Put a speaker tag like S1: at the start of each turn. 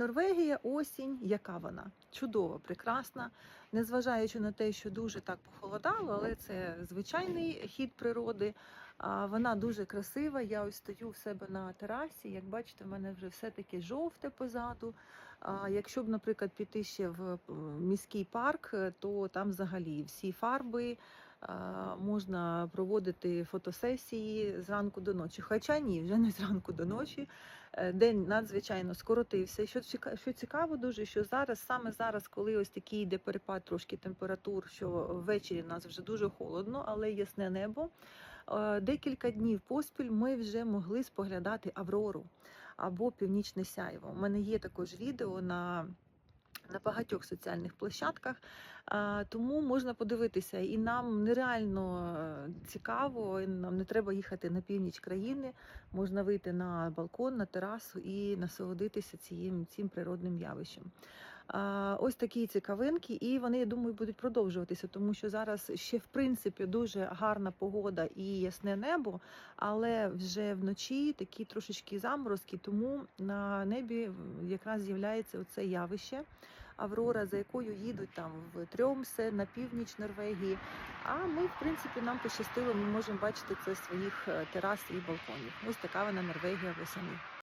S1: Норвегія, осінь, яка вона? Чудова, прекрасна, незважаючи на те, що дуже так похолодало, але це звичайний хід природи. Вона дуже красива. Я ось стою в себе на терасі. Як бачите, в мене вже все таке жовте позаду. Якщо б, наприклад, піти ще в е, міський парк, е, то там взагалі всі фарби. Можна проводити фотосесії зранку до ночі. Хоча ні, вже не зранку до ночі. Е, День надзвичайно скоротився. Що що цікаво дуже, що зараз, саме зараз, коли ось такий йде перепад трошки температур, що ввечері в нас вже дуже холодно, але ясне небо. е, Декілька днів поспіль ми вже могли споглядати Аврору або Північне Сяйво. У мене є також відео на. На багатьох соціальних площадках, тому можна подивитися, і нам нереально е, цікаво. і Нам не треба їхати на північ країни. Можна вийти на балкон, на терасу і насолодитися цим, цим природним явищем. Ось такі цікавинки, і вони, я думаю, будуть продовжуватися, тому що зараз ще в принципі дуже гарна погода і ясне небо, але вже вночі такі трошечки заморозки, тому на небі якраз з'являється оце явище. Аврора, за якою їдуть там в Трьомсе на північ Норвегії. А ми, в принципі, нам пощастило, ми можемо бачити це своїх е, терас і балконів. Ось така вона Норвегія восени.